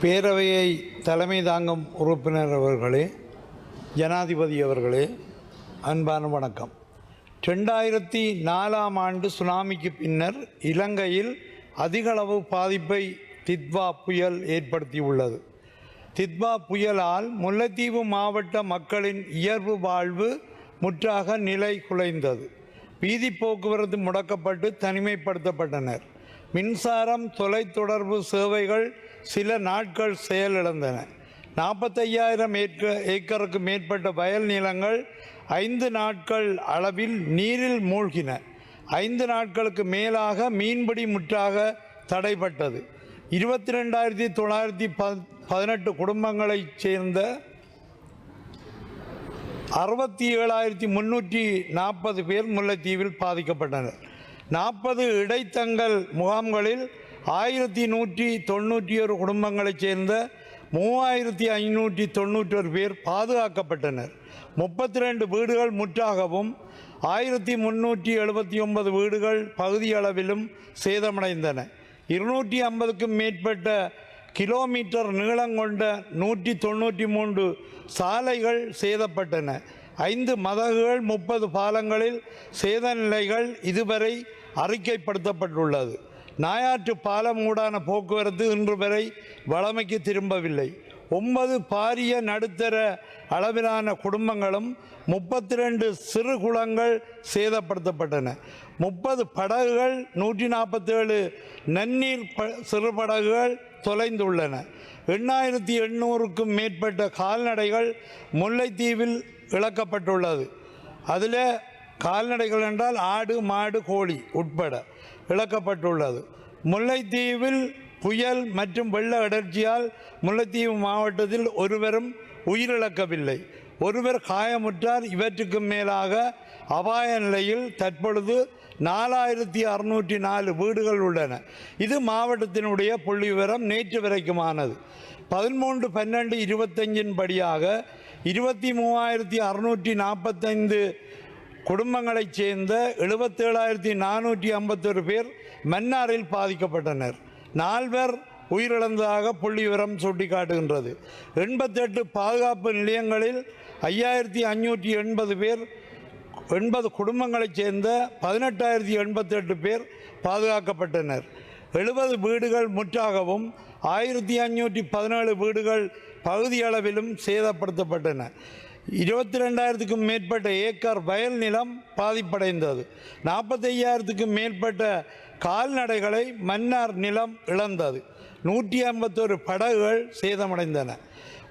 பேரவையை தலைமை தாங்கும் உறுப்பினர் அவர்களே ஜனாதிபதி அவர்களே அன்பான வணக்கம். ரெண்டாயிரத்தி நாலாம் ஆண்டு சுனாமிக்கு பின்னர் இலங்கையில் அதிகளவு பாதிப்பை தித்வா புயல் ஏற்படுத்தியுள்ளது. தித்வா புயலால் முல்லைத்தீவு மாவட்ட மக்களின் இயல்பு வாழ்வு முற்றாக நிலை குலைந்தது. வீதி போக்குவரத்து முடக்கப்பட்டு தனிமைப்படுத்தப்பட்டனர். மின்சாரம் தொலைத்தொடர்பு சேவைகள் சில நாட்கள் செயலிழந்தன. நாற்பத்தையாயிரம் ஏக்கர் ஏக்கருக்கு மேற்பட்ட வயல் நிலங்கள் ஐந்து நாட்கள் அளவில் நீரில் மூழ்கின. ஐந்து நாட்களுக்கு மேலாக மீன்பிடி முற்றாக தடைப்பட்டது இருபத்தி ரெண்டாயிரத்தி தொள்ளாயிரத்தி பதினெட்டு குடும்பங்களைச் சேர்ந்த அறுபத்தி ஏழாயிரத்தி முன்னூற்றி நாற்பது பேர் முல்லைத்தீவில் பாதிக்கப்பட்டனர். நாற்பது இடைத்தங்கல் முகாம்களில் ஆயிரத்தி நூற்றி தொண்ணூற்றி ஒரு குடும்பங்களைச் சேர்ந்த மூவாயிரத்தி ஐநூற்றி தொண்ணூற்றொரு பேர் பாதுகாக்கப்பட்டனர். முப்பத்தி ரெண்டு வீடுகள் முற்றாகவும் ஆயிரத்தி முன்னூற்றி எழுபத்தி ஒன்பது வீடுகள் பகுதியளவிலும் சேதமடைந்தன. இருநூற்றி ஐம்பதுக்கும் மேற்பட்ட கிலோமீட்டர் நீளம் கொண்ட நூற்றி தொண்ணூற்றி மூன்று சாலைகள் சேதப்பட்டன. ஐந்து மதகுகள் முப்பது பாலங்களில் சேத நிலைகள் இதுவரை அறிக்கைப்படுத்தப்பட்டுள்ளது. நாயாற்று பாலம் ஊடான போக்குவரத்து இன்று வரை வளமைக்கு திரும்பவில்லை. ஒன்பது பாரிய நடுத்தர அளவிலான குடும்பங்களும் முப்பத்தி ரெண்டு சிறு குளங்கள் சேதப்படுத்தப்பட்டன. முப்பது படகுகள் நூற்றி நாற்பத்தேழு நன்னீர் ப சிறு படகுகள் தொலைந்துள்ளன. எண்ணாயிரத்தி எண்ணூறுக்கும் மேற்பட்ட கால்நடைகள் முல்லைத்தீவில் இழக்கப்பட்டுள்ளது. அதில் கால்நடைகள் என்றால் ஆடு மாடு கோழி உட்பட. இழக்கப்பட்டுள்ளது. முல்லைத்தீவில் புயல் மற்றும் வெள்ள அடர்ச்சியால் முல்லைத்தீவு மாவட்டத்தில் ஒருவரும் உயிரிழக்கவில்லை. ஒருவர் காயமுற்றார். இவற்றுக்கு மேலாக அபாய நிலையில் தற்பொழுது நாலாயிரத்தி அறுநூற்றி நாலு வீடுகள் உள்ளன. இது மாவட்டத்தினுடைய புள்ளி விவரம் நேற்று வரைக்குமானது. பதிமூன்று பன்னெண்டு இருபத்தஞ்சின் படியாக இருபத்தி மூவாயிரத்தி அறுநூற்றி நாற்பத்தைந்து குடும்பங்களைச் சேர்ந்த எழுபத்தேழாயிரத்தி நானூற்றி ஐம்பத்தொரு பேர் மன்னாரில் பாதிக்கப்பட்டனர். நால்வர் உயிரிழந்ததாக புள்ளி விவரம் சுட்டிக்காட்டுகின்றது. எண்பத்தெட்டு பாதுகாப்பு நிலையங்களில் ஐயாயிரத்தி அஞ்சூற்றி எண்பது பேர் எண்பது குடும்பங்களைச் சேர்ந்த பதினெட்டாயிரத்தி எண்பத்தெட்டு பேர் பாதுகாக்கப்பட்டனர். எழுபது வீடுகள் முற்றாகவும் ஆயிரத்தி அஞ்சூற்றி பதினேழு வீடுகள் பகுதியளவிலும் சேதப்படுத்தப்பட்டன. இருபத்தி ரெண்டாயிரத்துக்கும் மேற்பட்ட ஏக்கர் வயல் நிலம் பாதிப்படைந்தது. நாற்பத்தையாயிரத்துக்கும் மேற்பட்ட கால்நடைகளை மன்னார் நிலம் இழந்தது. நூற்றி ஐம்பத்தொரு படகுகள் சேதமடைந்தன.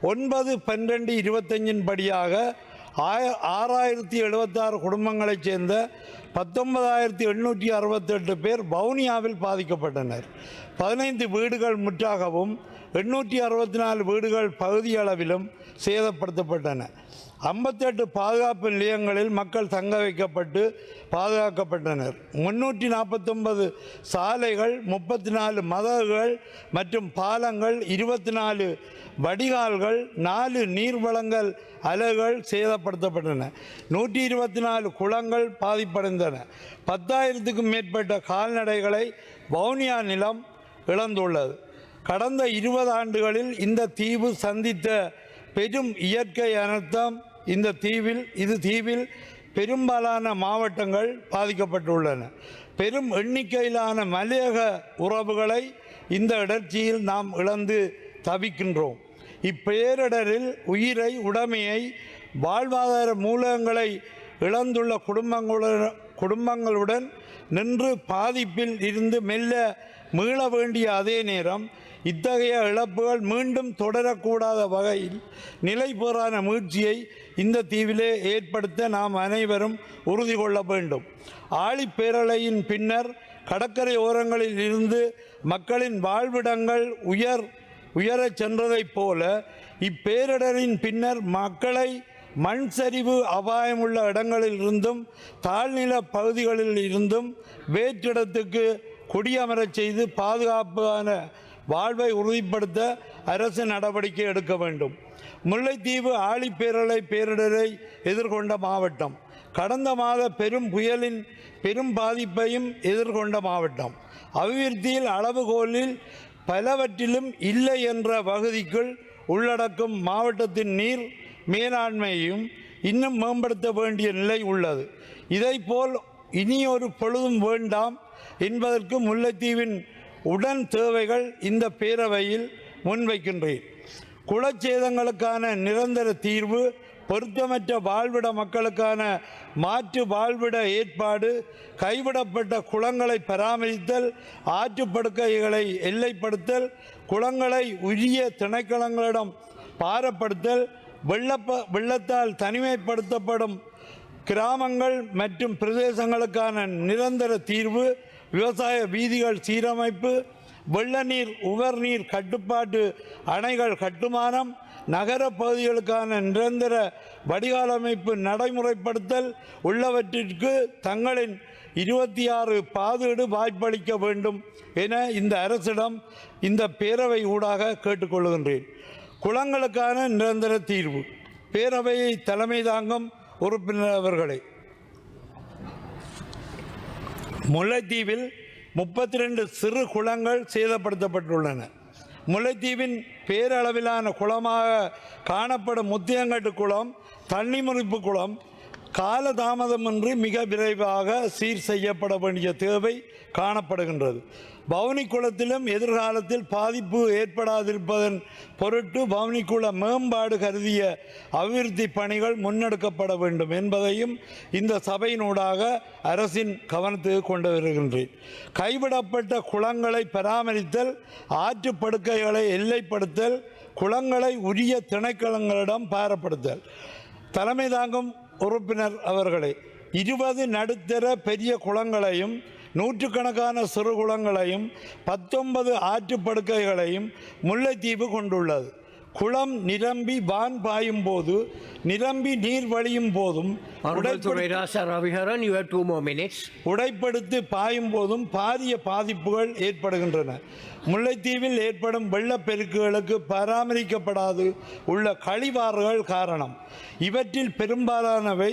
ஒன்பது பன்னிரெண்டு இருபத்தஞ்சின் படியாக ஆய ஆறாயிரத்தி எழுபத்தாறு குடும்பங்களைச் சேர்ந்த பத்தொன்பதாயிரத்தி எண்ணூற்றி அறுபத்தெட்டு பேர் வவுனியாவில் பாதிக்கப்பட்டனர். பதினைந்து வீடுகள் முற்றாகவும் எண்ணூற்றி அறுபத்தி நாலு வீடுகள் பகுதியளவிலும் சேதப்படுத்தப்பட்டன. ஐம்பத்தெட்டு பாதுகாப்பு நிலையங்களில் மக்கள் தங்க வைக்கப்பட்டு பாதுகாக்கப்பட்டனர். முன்னூற்றி நாற்பத்தொன்பது சாலைகள் முப்பத்தி நாலு மதகுகள் மற்றும் பாலங்கள் இருபத்தி நாலு வடிகால்கள் நாலு நீர்வளங்கள் அலகுகள் சேதப்படுத்தப்பட்டன. நூற்றி இருபத்தி நாலு குளங்கள் பாதிப்படைந்தன. பத்தாயிரத்துக்கும் மேற்பட்ட கால்நடைகளை வவுனியா நிலம் இழந்துள்ளது. கடந்த இருபது ஆண்டுகளில் இந்த தீவு சந்தித்த பெரும் இயற்கை அனர்த்தம் இந்த தீவில் இது தீவில் பெரும்பாலான மாவட்டங்கள் பாதிக்கப்பட்டுள்ளன. பெரும் எண்ணிக்கையிலான மலையக உறவுகளை இந்த இடர்ச்சியில் நாம் இழந்து தவிக்கின்றோம். இப்பேரிடரில் உயிரை உடைமையை வாழ்வாதார மூலங்களை இழந்துள்ள குடும்பங்களுடன் குடும்பங்களுடன் நின்று பாதிப்பில் இருந்து மெல்ல மீள வேண்டிய அதே நேரம் இத்தகைய இழப்புகள் மீண்டும் தொடரக்கூடாத வகையில் நிலைபெறான மீட்சியை இந்த தீவிலே ஏற்படுத்த நாம் அனைவரும் உறுதி கொள்ள வேண்டும். ஆழிப்பேரலையின் பின்னர் கடற்கரை ஓரங்களில் இருந்து மக்களின் வாழ்விடங்கள் உயர் உயரச் சென்றதைப் போல இப்பேரிடரின் பின்னர் மக்களை மண் சரிவு அபாயமுள்ள இடங்களில் இருந்தும் தாழ்நில பகுதிகளில் இருந்தும் வேற்றிடத்துக்கு குடியமரச் செய்து பாதுகாப்பான வாழ்வை உறுதிப்படுத்த அரசு நடவடிக்கை எடுக்க வேண்டும். முல்லைத்தீவு ஆழிப்பேரலை பேரிடரை எதிர்கொண்ட மாவட்டம். கடந்த மாத பெரும் புயலின் பெரும் பாதிப்பையும் எதிர்கொண்ட மாவட்டம். அபிவிருத்தியில் அளவுகோலில் பலவற்றிலும் இல்லை என்ற பகுதிக்குள் உள்ளடக்கும் மாவட்டத்தின் நீர் மேலாண்மையையும் இன்னும் மேம்படுத்த வேண்டிய நிலை உள்ளது. இதைப்போல் இனி ஒரு பொழுதும் வேண்டாம் என்பதற்கு முல்லைத்தீவின் உடன் தேவைகள் இந்த பேரவையில் முன்வைக்கின்றேன். குளச்சேதங்களுக்கான நிரந்தர தீர்வு பொருத்தமற்ற வாழ்விட மக்களுக்கான மாற்று வாழ்விட ஏற்பாடு கைவிடப்பட்ட குளங்களை பராமரித்தல் ஆற்றுப்படுக்கைகளை எல்லைப்படுத்தல் குளங்களை உரிய திணைக்களங்களிடம் பாரப்படுத்தல் வெள்ளப்ப வெள்ளத்தால் தனிமைப்படுத்தப்படும் கிராமங்கள் மற்றும் பிரதேசங்களுக்கான நிரந்தர தீர்வு விவசாய வீதிகள் சீரமைப்பு வெள்ள நீர் நீர் கட்டுப்பாட்டு அணைகள் கட்டுமானம் நகர பகுதிகளுக்கான நிரந்தர வடிகாலமைப்பு நடைமுறைப்படுத்தல் உள்ளவற்றிற்கு தங்களின் இருபத்தி ஆறு பாதீடு வாய்ப்பளிக்க வேண்டும் என இந்த அரசிடம் இந்த பேரவை ஊடாக கேட்டுக்கொள்கின்றேன். குளங்களுக்கான நிரந்தர தீர்வு. பேரவையை தலைமை தாங்கும் உறுப்பினர் அவர்களே. முல்லைத்தீவில் முப்பத்தி ரெண்டு சிறு குளங்கள் சேதப்படுத்தப்பட்டுள்ளன. முல்லைத்தீவின் பேரளவிலான குளமாக காணப்படும் முத்தியங்கட்டு குளம் தண்ணி முறிப்பு குளம் காலதாமதமின்றி மிக விரைவாக சீர் செய்யப்பட வேண்டிய தேவை காணப்படுகின்றது. பவுனி குளத்திலும் எதிர்காலத்தில் பாதிப்பு ஏற்படாதிருப்பதன் பொருட்டு பவுனி குள மேம்பாடு கருதிய அபிவிருத்தி பணிகள் முன்னெடுக்கப்பட வேண்டும் என்பதையும் இந்த சபையினூடாக அரசின் கவனத்துக்கு கொண்டு வருகின்றேன். கைவிடப்பட்ட குளங்களை பராமரித்தல் ஆற்றுப்படுக்கைகளை எல்லைப்படுத்தல் குளங்களை உரிய திணைக்களங்களிடம் பாரப்படுத்தல். தலைமை தாங்கும் உறுப்பினர் அவர்களே இருபது நடுத்தர பெரிய குளங்களையும் நூற்றுக்கணக்கான சிறு குளங்களையும் பத்தொன்பது ஆற்றுப்படுக்கைகளையும் முல்லைத்தீவு கொண்டுள்ளது. குளம் நிரம்பி வான் பாயும் போது நிரம்பி நீர் வழியும் போதும் Honorable Torreira Saraviharan, you have two more minutes. உடைப்படுத்தி பாயும் போதும் பாரிய பாதிப்புகள் ஏற்படுகின்றன. முல்லைத்தீவில் ஏற்படும் வெள்ளப்பெருக்குகளுக்கு பராமரிக்கப்படாது உள்ள கழிவாறுகள் காரணம். இவற்றில் பெரும்பாலானவை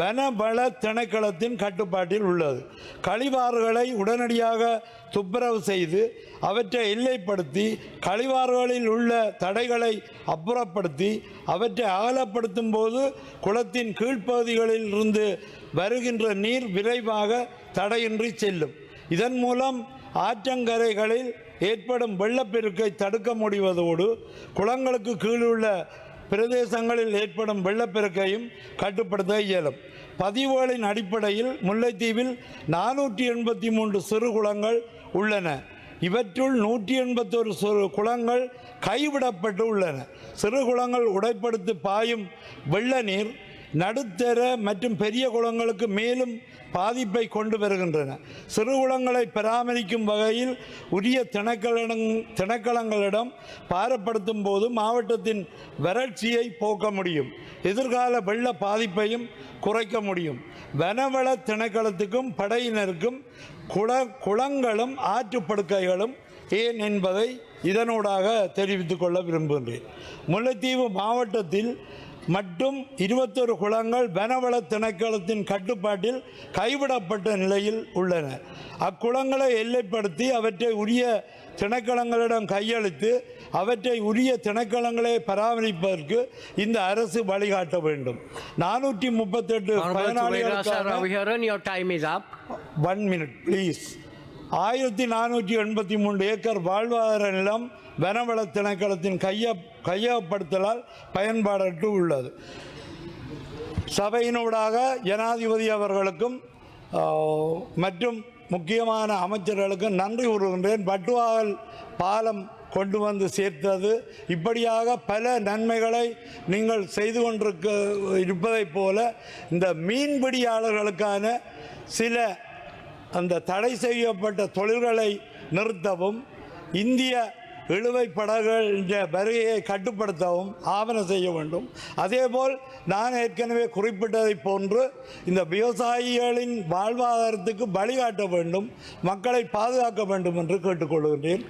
வனவள திணைக்களத்தின் கட்டுப்பாட்டில் உள்ளது. கழிவாறுகளை உடனடியாக துப்புரவு செய்து அவற்றை எல்லைப்படுத்தி கழிவாறுகளில் உள்ள தடைகளை அப்புறப்படுத்தி அவற்றை அகலப்படுத்தும் போது குளத்தின் கீழ்ப்பகுதிகளில் இருந்து வருகின்ற நீர் விரைவாக தடையின்றி செல்லும். இதன் மூலம் ஆற்றங்கரைகளில் ஏற்படும் வெள்ளப்பெருக்கை தடுக்க முடிவதோடு குளங்களுக்கு கீழுள்ள பிரதேசங்களில் ஏற்படும் வெள்ளப்பெருக்கையும் கட்டுப்படுத்த இயலும். பதிவுகளின் அடிப்படையில் முல்லைத்தீவில் நானூற்றி எண்பத்தி மூன்று சிறு குளங்கள் உள்ளன. இவற்றுள் நூற்றி எண்பத்தொரு சிறு குளங்கள் கைவிடப்பட்டு உள்ளன. சிறு குளங்கள் உடைப்படுத்தி பாயும் வெள்ள நீர் நடுத்தர மற்றும் பெரிய குளங்களுக்கு மேலும் பாதிப்பை கொண்டு வருகின்றன. சிறு குளங்களை பராமரிக்கும் வகையில் உரிய திணைக்களங் திணைக்களங்களிடம் பாரப்படுத்தும் போது மாவட்டத்தின் வறட்சியை போக்க முடியும். எதிர்கால வெள்ள பாதிப்பையும் குறைக்க முடியும். வனவள திணைக்களத்துக்கும் படையினருக்கும் குள குளங்களும் ஆற்றுப்படுக்கைகளும் ஏன் என்பதை இதனூடாக தெரிவித்துக் கொள்ள விரும்புகின்றேன். முல்லைத்தீவு மாவட்டத்தில் மட்டும் இருபத்தொரு குளங்கள் வனவள திணைக்களத்தின் கட்டுப்பாட்டில் கைவிடப்பட்ட நிலையில் உள்ளன. அக்குளங்களை எல்லைப்படுத்தி அவற்றை உரிய திணைக்களங்களிடம் கையளித்து அவற்றை உரிய திணைக்களங்களை பராமரிப்பதற்கு இந்த அரசு வழிகாட்ட வேண்டும். நானூற்றி முப்பத்தெட்டு பயனாளிகளுக்கான. ஒன் மினிட் ப்ளீஸ் ஆயிரத்தி நானூற்றி எண்பத்தி மூன்று ஏக்கர் வாழ்வாதார நிலம் வனவள திணைக்களத்தின் கைய கையகப்படுத்தலால் பயன்பாடற்று உள்ளது. சபையினூடாக ஜனாதிபதி அவர்களுக்கும் மற்றும் முக்கியமான அமைச்சர்களுக்கும் நன்றி கூறுகின்றேன். பட்டுவாகல் பாலம் கொண்டு வந்து சேர்த்தது. இப்படியாக பல நன்மைகளை நீங்கள் செய்து கொண்டிருக்க இருப்பதைப் போல இந்த மீன்பிடியாளர்களுக்கான சில அந்த தடை செய்யப்பட்ட தொழில்களை நிறுத்தவும் இந்திய இழுவை படகுகள் வருகையை கட்டுப்படுத்தவும் ஆவணம் செய்ய வேண்டும். அதேபோல் நான் ஏற்கனவே குறிப்பிட்டதைப் போன்று இந்த விவசாயிகளின் வாழ்வாதாரத்துக்கு வழிகாட்ட வேண்டும் மக்களை பாதுகாக்க வேண்டும் என்று கேட்டுக்கொள்கின்றேன்.